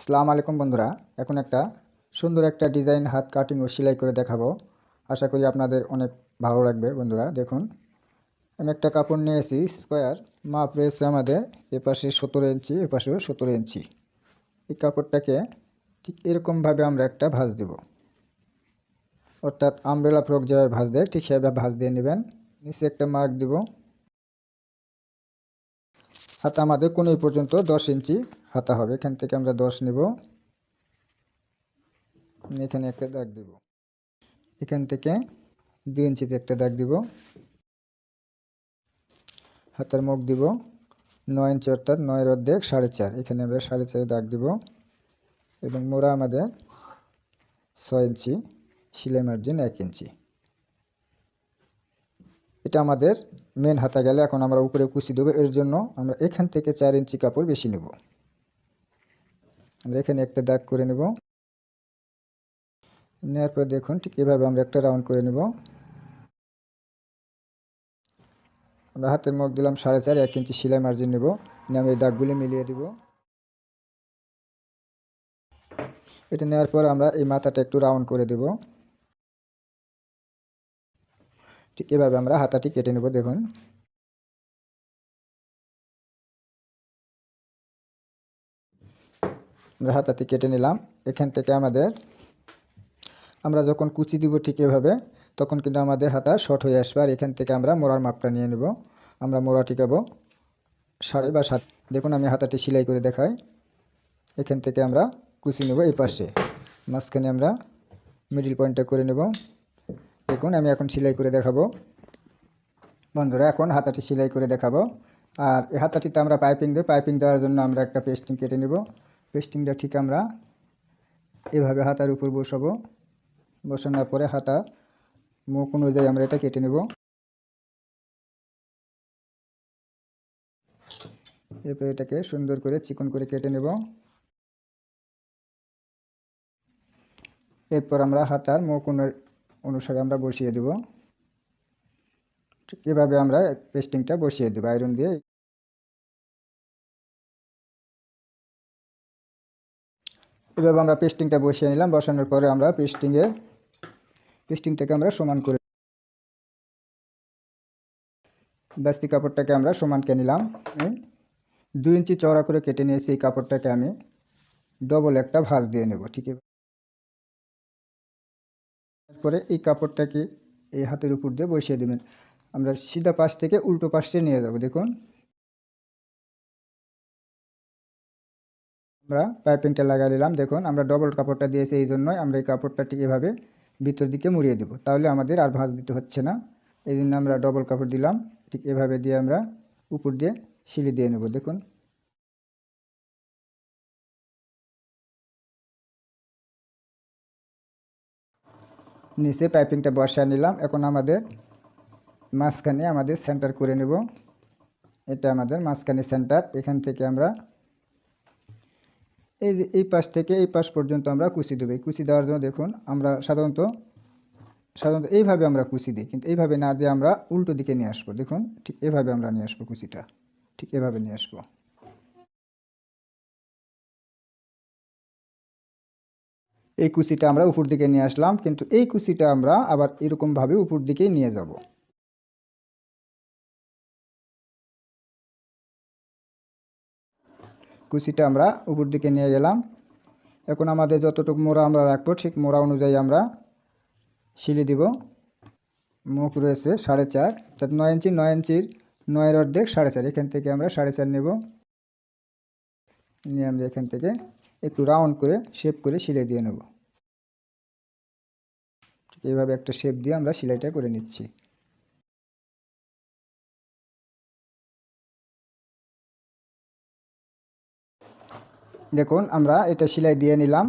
আসসালামু আলাইকুম বন্ধুরা, এখন একটা সুন্দর একটা ডিজাইন হাত কাটিং ও সেলাই করে দেখাবো। আশা করি আপনাদের অনেক ভালো লাগবে বন্ধুরা, দেখুন। আমি একটা কাপড় নিয়েছি স্কোয়ার মাপ রয়েছে আমাদের, এপাশে সতেরো ইঞ্চি, এপাশেও সতেরো ইঞ্চি। এই কাপড়টাকে ঠিক এরকমভাবে আমরা একটা ভাঁজ দেব। অর্থাৎ আমব্রেলা ফ্রক যেভাবে ভাঁজ দেয়, ঠিক সেভাবে ভাঁজ দিয়ে নেবেন। নিচে একটা মার্ক দিব। হাতা আমাদের কোনো পর্যন্ত দশ ইঞ্চি হাতা হবে। এখান থেকে আমরা দশ নেব। এখানে একটা দাগ দিব। এখান থেকে দুই ইঞ্চিতে একটা দাগ দিব। হাতার মুখ দিব। নয় ইঞ্চি অর্থাৎ নয়ের অর্ধেক সাড়ে চার। এখানে আমরা সাড়ে চারে দাগ দিব। এবং মোড়া আমাদের ছয় ইঞ্চি, সিলাই মার্জিন এক ইঞ্চি। এটা আমাদের মেন হাতা গেলে এখন আমরা উপরে কুচি দেবো। এর জন্য আমরা এখান থেকে চার ইঞ্চি কাপড় বেশি নেব। আমরা এখানে একটা দাগ করে নেব। নেওয়ার পর দেখুন ঠিক এভাবে আমরা একটা রাউন্ড করে নেব। আমরা হাতের মুখ দিলাম সাড়ে চার, এক ইঞ্চি সেলাই মার্জিন নেব। নিয়ে আমরা এই দাগগুলি মিলিয়ে দিব। এটা নেওয়ার পর আমরা এই মাথাটা একটু রাউন্ড করে দেব। ঠিক এভাবে আমরা হাতাটি কেটে নেব, দেখুন। আমরা হাতাটি কেটে নিলাম। এখান থেকে আমাদের, আমরা যখন কুচি দিব ঠিক এভাবে, তখন কিন্তু আমাদের হাতা শর্ট হয়ে আসবে। আর এখান থেকে আমরা মোড়ার মাপটা নিয়ে নেব। আমরা মোড়া টিকাবো সাড়ে বা সাত। দেখুন, আমি হাতাটি সেলাই করে দেখাই। এখান থেকে আমরা কুচি নেব এই পাশে। মাঝখানে আমরা মিডিল পয়েন্টটা করে নেব। দেখুন, আমি এখন সেলাই করে দেখাবো। বন্ধুরা, এখন হাতাটি সেলাই করে দেখাবো। আর এই হাতাটিতে আমরা পাইপিং দেবো। পাইপিং দেওয়ার জন্য আমরা একটা পেস্টিং কেটে নেব। পেস্টিংটা ঠিক আমরা এভাবে হাতার উপর বসাবো। বসানোর পরে হাতা মুখ অনুযায়ী আমরা এটা কেটে নেব। এরপর এটাকে সুন্দর করে চিকন করে কেটে নেব। এরপর আমরা হাতার মুখ অনুসারে আমরা বসিয়ে দেব। এভাবে আমরা পেস্টিংটা বসিয়ে দেবো, আয়রন দিয়ে। এভাবে আমরা পেস্টিংটা বসিয়ে নিলাম, বসানোর পরে আমরা পেস্টিংয়ে, পেস্টিংটাকে আমরা সমান করে বাস্তি কাপড়টাকে আমরা সমান কে নিলাম দুই ইঞ্চি চওড়া করে কেটে নিয়েছি এই কাপড়টাকে আমি। ডবল একটা ভাঁজ দিয়ে নেব, ঠিক তারপরে এই কাপড়টাকে এই হাতের উপর দিয়ে বসিয়ে দেবেন। আমরা সিধা পাশ থেকে উল্টো পাশে নিয়ে যাব, দেখুন। আমরা পাইপিংটা লাগিয়ে দিলাম, দেখুন, আমরা ডবল কাপড়টা দিয়েছি এই জন্যই আমরা এই কাপড়টা ঠিক এভাবে ভিতর দিকে মুড়িয়ে দেব। তাহলে আমাদের আর ভাঁজ দিতে হচ্ছে না। এই জন্য আমরা ডবল কাপড় দিলাম, ঠিক এভাবে দিয়ে আমরা উপর দিয়ে সিলি দিয়ে নেব, দেখুন। নিচে পাইপিংটা বসিয়ে নিলাম। এখন আমাদের মাঝখানে আমাদের সেন্টার করে নেব। এটা আমাদের মাঝখানে সেন্টার এখান থেকে আমরা এই যে এই পাশ থেকে এই পাশ পর্যন্ত আমরা কুচি দেবো। এই কুচি দেওয়ার জন্য দেখুন, আমরা সাধারণত সাধারণত এইভাবে আমরা কুচি দিই, কিন্তু এইভাবে না দিয়ে আমরা উল্টো দিকে নিয়ে আসব। দেখুন, ঠিক এভাবে আমরা নিয়ে আসব কুচিটা। ঠিক এভাবে নিয়ে আসব। এই কুচিটা আমরা উপর দিকে নিয়ে আসলাম, কিন্তু এই কুচিটা আমরা আবার এরকমভাবে উপর দিকে নিয়ে যাব। কুচিটা আমরা উপর দিকে নিয়ে গেলাম। এখন আমাদের যতটুকু মোড়া আমরা রাখব, ঠিক মোড়া অনুযায়ী আমরা শিলি দিব। মুখ রয়েছে সাড়ে চার, অর্থাৎ নয় ইঞ্চি, নয় ইঞ্চির নয়ের অর্ধেক সাড়ে চার, এখান থেকে আমরা সাড়ে চার নেব। নিয়ে আমরা এখান থেকে একটু রাউন্ড করে শেপ করে সিলাই দিয়ে নেব। ঠিক এইভাবে একটা শেপ দিয়ে আমরা সেলাইটা করে নিচ্ছি। দেখুন, আমরা এটা সেলাই দিয়ে নিলাম।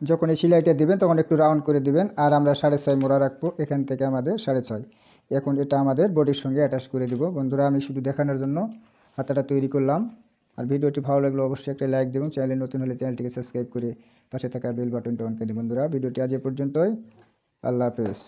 যখন এই সেলাইটা দেবেন, তখন একটু রাউন্ড করে দিবেন, আর আমরা সাড়ে ছয় মোড়া রাখব এখান থেকে আমাদের সাড়ে ছয়। এখন এটা আমাদের বডির সঙ্গে অ্যাটাচ করে দিব। বন্ধুরা, আমি শুধু দেখানোর জন্য হাতাটা তৈরি করলাম। আর ভিডিওটি ভালো লাগলে অবশ্যই একটা লাইক দেবেন। চ্যানেলে নতুন হলে চ্যানেলটিকে সাবস্ক্রাইব করে পাশে থাকা বেল বাটনটা অন করে বন্ধুরা। ভিডিওটি আজ এ পর্যন্তই। আল্লাহ হাফেজ।